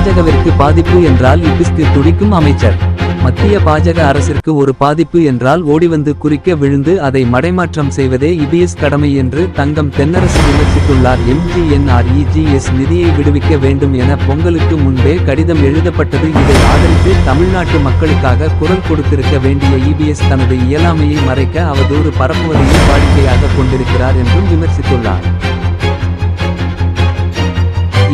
பாஜகவிற்கு பாதிப்பு என்றால் இபிஸ்க்கு துடிக்கும் அமைச்சர். மத்திய பாஜக அரசிற்கு ஒரு பாதிப்பு என்றால் ஓடிவந்து குறிக்க விழுந்து அதை மடைமாற்றம் செய்வதே இபிஎஸ் கடமை என்று தங்கம் தென்னரசு விமர்சித்துள்ளார். எம்ஜிஎன்ஆர்இஜிஎஸ் நிதியை விடுவிக்க வேண்டும் என பொங்கலுக்கு முன்பே கடிதம் எழுதப்பட்டது. இதை ஆதரித்து தமிழ்நாட்டு மக்களுக்காக குரல் கொடுத்திருக்க வேண்டிய இபிஎஸ் தனது இயலாமையை மறைக்க அவதூறு பரப்புவதையும் வாடிக்கையாக கொண்டிருக்கிறார் என்றும் விமர்சித்துள்ளார்.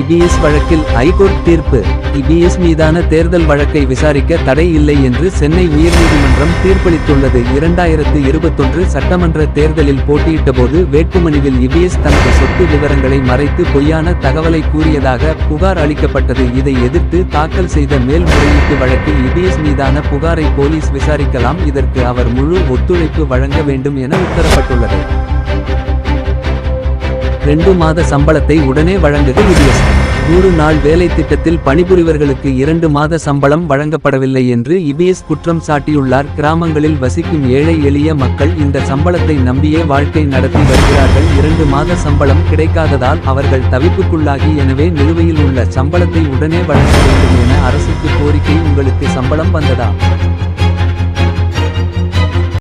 இபிஎஸ் வழக்கில் ஐகோர்ட் தீர்ப்பு. இபிஎஸ் மீதான தேர்தல் வழக்கை விசாரிக்க தடை இல்லை என்று சென்னை உயர்நீதிமன்றம் தீர்ப்பளித்துள்ளது. இரண்டாயிரத்து இருபத்தொன்று சட்டமன்ற தேர்தலில் போட்டியிட்டபோது வேட்புமனுவில் இபிஎஸ் தனது சொத்து விவரங்களை மறைத்து பொய்யான தகவலை கூறியதாக புகார் அளிக்கப்பட்டது. இதை எதிர்த்து தாக்கல் செய்த மேல்முறையீட்டு வழக்கில் இபிஎஸ் மீதான புகாரை போலீஸ் விசாரிக்கலாம். இதற்கு அவர் முழு ஒத்துழைப்பு வழங்க வேண்டும் என உத்தரப்பட்டுள்ளது ரெண்டு மாத சம்பளத்தை உடனே வழங்குக யுடிஎஸ் நூறு நாள் வேலை திட்டத்தில் பணிபுரிவர்களுக்கு இரண்டு மாத சம்பளம் வழங்கப்படவில்லை என்று இபிஎஸ் குற்றம் சாட்டியுள்ளார். கிராமங்களில் வசிக்கும் ஏழை எளிய மக்கள் இந்த சம்பளத்தை நம்பியே வாழ்க்கை நடத்தி வருகிறார்கள். இரண்டு மாத சம்பளம் கிடைக்காததால் அவர்கள் தவிப்புக்குள்ளாகி எனவே நிலுவையில் உள்ள சம்பளத்தை உடனே வழங்க வேண்டும் என அரசுக்கு கோரிக்கை உங்களுக்கு சம்பளம் வந்ததா?